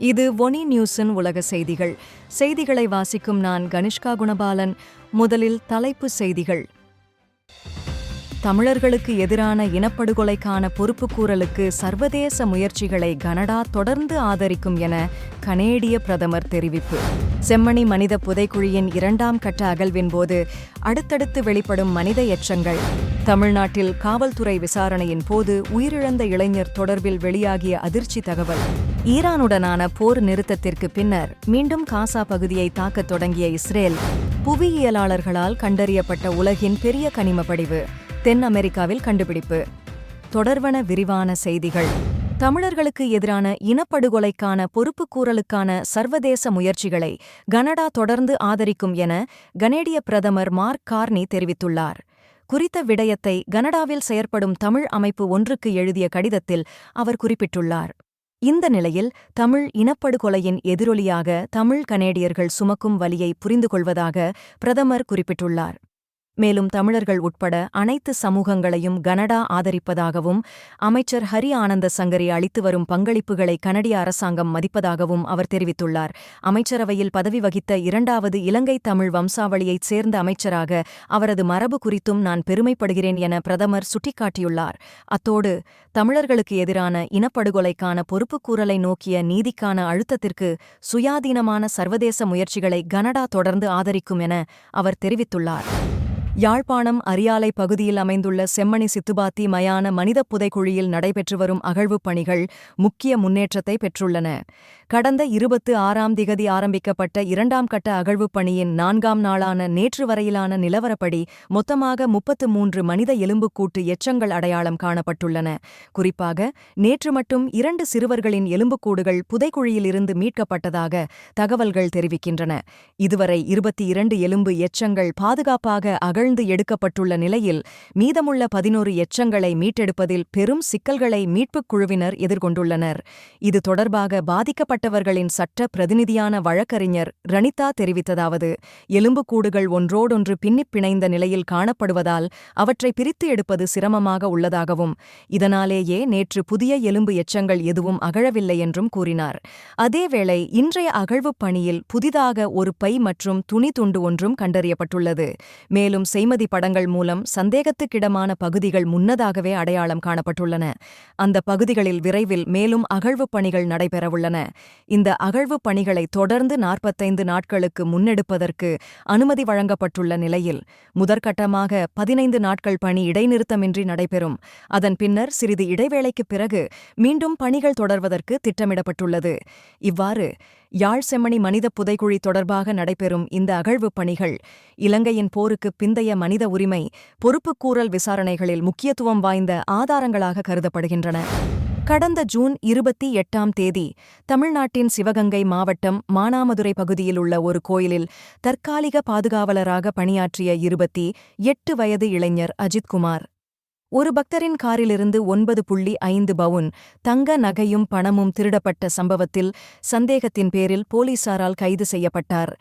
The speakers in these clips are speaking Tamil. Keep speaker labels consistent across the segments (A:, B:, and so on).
A: இது ஒனி நியூஸின் உலக செய்திகள். செய்திகளை வாசிக்கும் நான் கனிஷ்கா குணபாலன். முதலில் தலைப்பு செய்திகள். தமிழர்களுக்கு எதிரான இனப்படுகொலைக்கான பொறுப்புக்கூறலுக்கு சர்வதேச முயற்சிகளை கனடா தொடர்ந்து ஆதரிக்கும் என கனேடிய பிரதமர் தெரிவிப்பு. செம்மணி மனித புதைக்குழியின் இரண்டாம் கட்ட அகழ்வின் போது அடுத்தடுத்து வெளிப்படும் மனித எச்சங்கள். தமிழ்நாட்டில் காவல்துறை விசாரணையின் போது உயிரிழந்த இளைஞர் தொடர்பில் வெளியாகிய அதிர்ச்சி தகவல். ஈரானுடனான போர் நிறுத்தத்திற்கு பின்னர் மீண்டும் காசா பகுதியை தாக்கத் தொடங்கிய இஸ்ரேல் புவியியலாளர்களால் கண்டறியப்பட்ட உலகின் பெரிய கனிம படிவு. தென் அமெரிக்காவில் கண்டுபிடிப்பு. தொடர்வன விரிவான செய்திகள். தமிழர்களுக்கு எதிரான இனப்படுகொலைக்கான பொறுப்புக்கூறலுக்கான சர்வதேச முயற்சிகளை கனடா தொடர்ந்து ஆதரிக்கும் என கனேடிய பிரதமர் மார்க் கார்னி தெரிவித்துள்ளார். குறித்த விடயத்தை கனடாவில் செயற்படும் தமிழ் அமைப்பு ஒன்றுக்கு எழுதிய கடிதத்தில் அவர் குறிப்பிட்டுள்ளார். இந்த நிலையில் தமிழ் இனப்படுகொலையின் எதிரொலியாக தமிழ் கனேடியர்கள் சுமக்கும் வலியை புரிந்து கொள்வதாக பிரதமர் குறிப்பிட்டுள்ளார். மேலும் தமிழர்கள் உட்பட அனைத்து சமூகங்களையும் கனடா ஆதரிப்பதாகவும் அமைச்சர் ஹரி ஆனந்த சங்கரி அளித்து வரும் பங்களிப்புகளை கனடிய அரசாங்கம் மதிப்பதாகவும் அவர் தெரிவித்துள்ளார். அமைச்சரவையில் பதவி வகித்த இரண்டாவது இலங்கை தமிழ் வம்சாவளியைச் சேர்ந்த அமைச்சராக அவரது மரபு குறித்தும் நான் பெருமைப்படுகிறேன் என பிரதமர் சுட்டிக்காட்டியுள்ளார். அத்தோடு தமிழர்களுக்கு எதிரான இனப்படுகொலைக்கான பொறுப்புக்கூறலை நோக்கிய நீதிக்கான அழுத்தத்திற்கு சுயாதீனமான சர்வதேச முயற்சிகளை கனடா தொடர்ந்து ஆதரிக்கும் என அவர் தெரிவித்துள்ளார். யாழ்ப்பாணம் அரியாலை பகுதியில் அமைந்துள்ள செம்மணி சித்துபாத்தி மயான மனித புதைக்குழியில் நடைபெற்று வரும் அகழ்வுப் பணிகள் முக்கிய முன்னேற்றத்தை பெற்றுள்ளன. கடந்த இருபத்து ஆறாம் திகதி ஆரம்பிக்கப்பட்ட இரண்டாம் கட்ட அகழ்வுப் பணியின் நான்காம் நாளான நேற்று வரையிலான நிலவரப்படி மொத்தமாக முப்பத்து மூன்று மனித எலும்புக்கூட்டு எச்சங்கள் அடையாளம் காணப்பட்டுள்ளன. குறிப்பாக நேற்று மட்டும் இரண்டு சிறுவர்களின் எலும்புக்கூடுகள் புதைக்குழியிலிருந்து மீட்கப்பட்டதாக தகவல்கள் தெரிவிக்கின்றன. இதுவரை இருபத்தி இரண்டு எலும்பு எச்சங்கள் பாதுகாப்பாக அகழ்ந்து எடுக்கப்பட்டுள்ள நிலையில் மீதமுள்ள பதினோரு எச்சங்களை மீட்டெடுப்பதில் பெரும் சிக்கல்களை மீட்புக் குழுவினர் எதிர்கொண்டுள்ளனர். இது தொடர்பாக பாதிக்கப்பட்டவர்களின் சட்ட பிரதிநிதியான வழக்கறிஞர் ரணிதா தெரிவித்ததாவது எலும்புக்கூடுகள் ஒன்றோடொன்று பின்னிப் பிணைந்த நிலையில் காணப்படுவதால் அவற்றை பிரித்து எடுப்பது சிரமமாக உள்ளதாகவும் இதனாலேயே நேற்று புதிய எலும்பு எச்சங்கள் எதுவும் அகழவில்லை என்றும் கூறினார். அதேவேளை இன்றைய அகழ்வுப் பணியில் புதிதாக ஒரு பை மற்றும் துணி துண்டு ஒன்றும் கண்டறியப்பட்டுள்ளது. மேலும் செய்மதி படங்கள் மூலம் சந்தேகத்துக்கிடமான பகுதிகள் முன்னதாகவே அடையாளம் காணப்பட்டுள்ளன. அந்த பகுதிகளில் விரைவில் மேலும் அகழ்வுப் பணிகள் நடைபெறவுள்ளன. இந்த அகழ்வுப் பணிகளை தொடர்ந்து நாற்பத்தைந்து நாட்களுக்கு முன்னெடுப்பதற்கு அனுமதி வழங்கப்பட்டுள்ள நிலையில் முதற்கட்டமாக பதினைந்து நாட்கள் பணி இடைநிறுத்தமின்றி நடைபெறும். அதன் பின்னர் சிறிது இடைவேளைக்குப் பிறகு மீண்டும் பணிகள் தொடர்வதற்கு திட்டமிடப்பட்டுள்ளது. இவ்வாறு யாழ் செம்மணி மனித புதைக்குழி தொடர்பாக நடைபெறும் இந்த அகழ்வுப் பணிகள் இலங்கையின் போருக்கு பிந்தைய மனித உரிமை பொறுப்புக்கூறல் விசாரணைகளில் முக்கியத்துவம் வாய்ந்த ஆதாரங்களாக கருதப்படுகின்றன. கடந்த ஜூன் இருபத்தி எட்டாம் தேதி தமிழ்நாட்டின் சிவகங்கை மாவட்டம் மானாமதுரை பகுதியில் உள்ள ஒரு கோயிலில் தற்காலிக பாதுகாவலராக பணியாற்றிய இருபத்தி எட்டு வயது இளைஞர் அஜித்குமார் ஒரு பக்தரின் காரிலிருந்து ஒன்பது புள்ளி ஐந்து பவுன் தங்க நகையும் பணமும் திருடப்பட்ட சம்பவத்தில் சந்தேகத்தின் பேரில் போலீசாரால் கைது செய்யப்பட்டார்.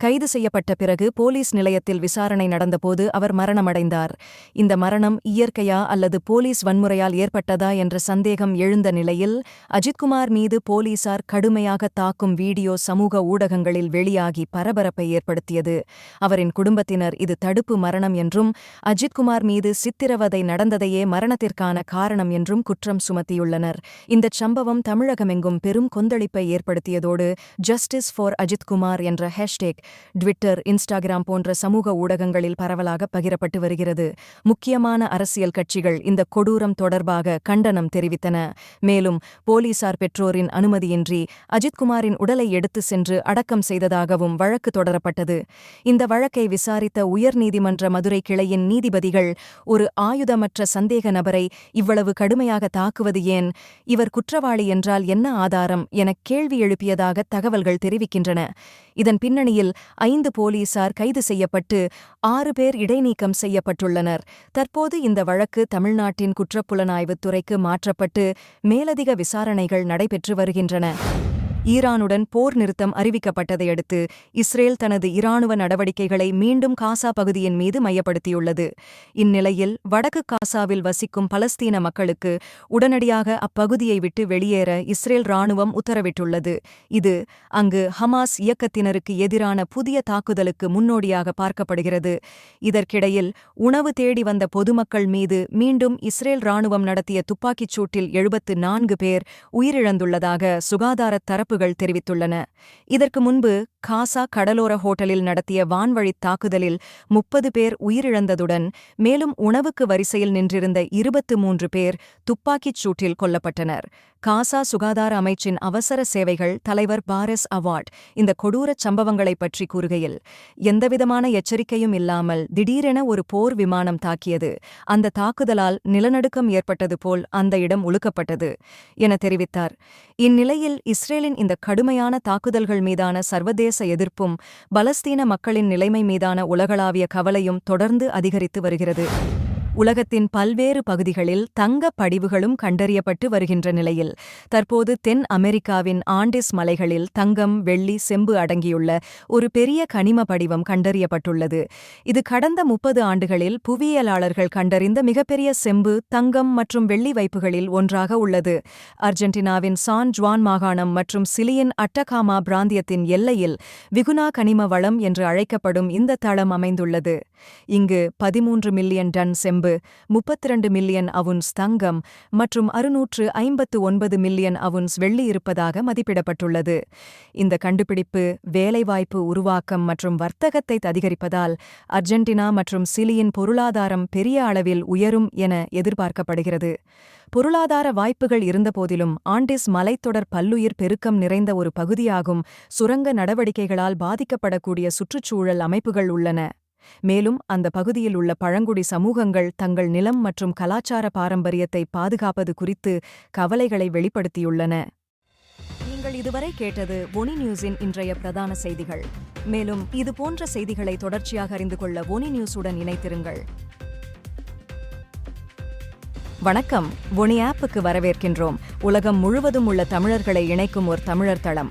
A: கைது செய்யப்பட்ட பிறகு போலீஸ் நிலையத்தில் விசாரணை நடந்தபோது அவர் மரணமடைந்தார். இந்த மரணம் இயற்கையா அல்லது போலீஸ் வன்முறையால் ஏற்பட்டதா என்ற சந்தேகம் எழுந்த நிலையில் அஜித்குமார் மீது போலீசார் கடுமையாக தாக்கும் வீடியோ சமூக ஊடகங்களில் வெளியாகி பரபரப்பை ஏற்படுத்தியது. அவரின் குடும்பத்தினர் இது தடுப்பு மரணம் என்றும் அஜித்குமார் மீது சித்திரவதை நடந்ததையே மரணத்திற்கான காரணம் என்றும் குற்றம் சுமத்தியுள்ளனர். இந்தச் சம்பவம் தமிழகமெங்கும் பெரும் கொந்தளிப்பை ஏற்படுத்தியதோடு ஜஸ்டிஸ் ஃபார் அஜித்குமார் என்ற ஹேஷ்டேக் ட்விட்டர் இன்ஸ்டாகிராம் போன்ற சமூக ஊடகங்களில் பரவலாக பகிரப்பட்டு வருகிறது. முக்கியமான அரசியல் கட்சிகள் இந்த கொடூரம் தொடர்பாக கண்டனம் தெரிவித்தன. மேலும் போலீசார் பெற்றோரின் அனுமதியின்றி அஜித்குமாரின் உடலை எடுத்து சென்று அடக்கம் செய்ததாகவும் வழக்கு தொடரப்பட்டது. இந்த வழக்கை விசாரித்த உயர்நீதிமன்ற மதுரை கிளையின் நீதிபதிகள் ஒரு ஆயுதமற்ற சந்தேக நபரை இவ்வளவு கடுமையாக தாக்குவது ஏன்? இவர் குற்றவாளி என்றால் என்ன ஆதாரம்? என கேள்வி எழுப்பியதாக தகவல்கள் தெரிவிக்கின்றன. இதன் பின்னணியில் ஐந்து போலீசார் கைது செய்யப்பட்டு ஆறு பேர் இடைநீக்கம் செய்யப்பட்டுள்ளனர். தற்போது இந்த வழக்கு தமிழ்நாட்டின் குற்றப்புலனாய்வுத் துறைக்கு மாற்றப்பட்டு மேலதிக விசாரணைகள் நடைபெற்று வருகின்றன. ஈரானுடன் போர் நிறுத்தம் அறிவிக்கப்பட்டதையடுத்து இஸ்ரேல் தனது இராணுவ நடவடிக்கைகளை மீண்டும் காசா பகுதியின் மீது மையப்படுத்தியுள்ளது. இந்நிலையில் வடக்கு காசாவில் வசிக்கும் பலஸ்தீன மக்களுக்கு உடனடியாக அப்பகுதியை விட்டு வெளியேற இஸ்ரேல் ராணுவம் உத்தரவிட்டுள்ளது. இது அங்கு ஹமாஸ் இயக்கத்தினருக்கு எதிரான புதிய தாக்குதலுக்கு முன்னோடியாக பார்க்கப்படுகிறது. இதற்கிடையில் உணவு தேடி வந்த பொதுமக்கள் மீது மீண்டும் இஸ்ரேல் ராணுவம் நடத்திய துப்பாக்கிச் சூட்டில் எழுபத்து நான்கு பேர் உயிரிழந்துள்ளதாக சுகாதாரத் தரப்பு அமைப்புகள் தெரிவித்துள்ளன. இதற்கு முன்பு காசா கடலோர ஹோட்டலில் நடத்திய வான்வழித் தாக்குதலில் முப்பது பேர் உயிரிழந்ததுடன் மேலும் உணவுக்கு வரிசையில் நின்றிருந்த இருபத்து மூன்று பேர் துப்பாக்கிச் சூட்டில் கொல்லப்பட்டனர். காசா சுகாதார அமைச்சின் அவசர சேவைகள் தலைவர் பாரஸ் அவார்ட் இந்த கொடூரச் சம்பவங்களைப் பற்றி கூறுகையில் எந்தவிதமான எச்சரிக்கையும் இல்லாமல் திடீரென ஒரு போர் விமானம் தாக்கியது. அந்த தாக்குதலால் நிலநடுக்கம் ஏற்பட்டது போல் அந்த இடம் ஒழுக்கப்பட்டது என தெரிவித்தார். இந்நிலையில் இஸ்ரேலின் இந்த கடுமையான தாக்குதல்கள் மீதான சர்வதேச எதிர்ப்பும் பலஸ்தீன மக்களின் நிலைமை மீதான உலகளாவிய கவலையும் தொடர்ந்து அதிகரித்து வருகிறது. உலகத்தின் பல்வேறு பகுதிகளில் தங்கப் படிவுகளும் கண்டறியப்பட்டு வருகின்ற நிலையில் தற்போது தென் அமெரிக்காவின் ஆண்டிஸ் மலைகளில் தங்கம் வெள்ளி செம்பு அடங்கியுள்ள ஒரு பெரிய கனிம படிவம் கண்டறியப்பட்டுள்ளது. இது கடந்த முப்பது ஆண்டுகளில் புவியியலாளர்கள் கண்டறிந்த மிகப்பெரிய செம்பு தங்கம் மற்றும் வெள்ளி வைப்புகளில் ஒன்றாக உள்ளது. அர்ஜென்டினாவின் சான் ஜுவான் மாகாணம் மற்றும் சிலியின் அட்டகாமா பிராந்தியத்தின் எல்லையில் விகுனா கனிம வளம் என்று அழைக்கப்படும் இந்த தளம் அமைந்துள்ளது. இங்கு பதிமூன்று மில்லியன் டன் செம்பு முப்பத்திரண்டு மில்லியன் அவுன்ஸ் தங்கம் மற்றும் அறுநூற்று ஐம்பத்து ஒன்பது மில்லியன் அவுன்ஸ் வெள்ளி இருப்பதாக மதிப்பிடப்பட்டுள்ளது. இந்த கண்டுபிடிப்பு வேலைவாய்ப்பு உருவாக்கம் மற்றும் வர்த்தகத்தை அதிகரிப்பதால் அர்ஜென்டினா மற்றும் சிலியின் பொருளாதாரம் பெரிய அளவில் உயரும் என எதிர்பார்க்கப்படுகிறது. பொருளாதார வாய்ப்புகள் இருந்தபோதிலும் ஆண்டிஸ் மலைத்தொடர் பல்லுயிர் பெருக்கம் நிறைந்த ஒரு பகுதியாகும் சுரங்க நடவடிக்கைகளால் பாதிக்கப்படக்கூடிய சுற்றுச்சூழல் அமைப்புகள் உள்ளன. மேலும் அந்த பகுதியில் உள்ள பழங்குடி சமூகங்கள் தங்கள் நிலம் மற்றும் கலாச்சார பாரம்பரியத்தை பாதுகாப்பது குறித்து கவலைகளை வெளிப்படுத்தியுள்ளன. நீங்கள் இதுவரை கேட்டது ஒனி நியூஸின் இன்றைய பிரதான செய்திகள். மேலும் இது போன்ற செய்திகளை தொடர்ச்சியாக அறிந்து கொள்ள ஒனி நியூஸுடன் இணைத்திருங்கள் வணக்கம். ஒனி ஆப்புக்கு வரவேற்கின்றோம். உலகம் முழுவதும் உள்ள தமிழர்களை இணைக்கும் ஒரு தமிழர் தளம்.